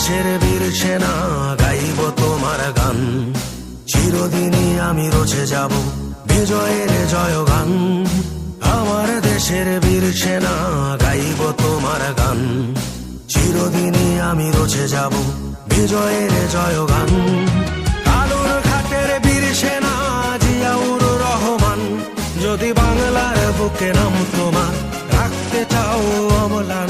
দেশের বীর সেনা গাইব তোমার গান। চিরদিনই আমি রচে যাব বিজয়ের জয়গান। আমার দেশের বীর সেনা গাইব তোমার গান। চিরদিনই আমি রচে যাব বিজয়ের জয়গান। আলোর ঘাটের বীর সেনা জিয়াউর রহমান, যদি বাংলার বুকে নাম তোমার, রাখতে চাও অমলান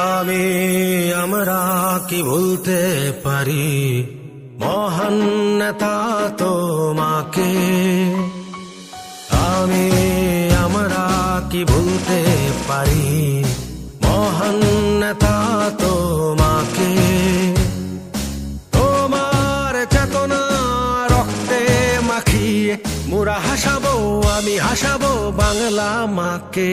আমি আমরা কি ভুলতে পারি? মহান নেতা তোমাকে। আমি, আমরা কি ভুলতে পারি? মহান নেতা তোমাকে। তোমার চেতনা রক্তে মাখিয়ে, মোরা হাসাবো, আমি হাসাবো বাংলা মাকে।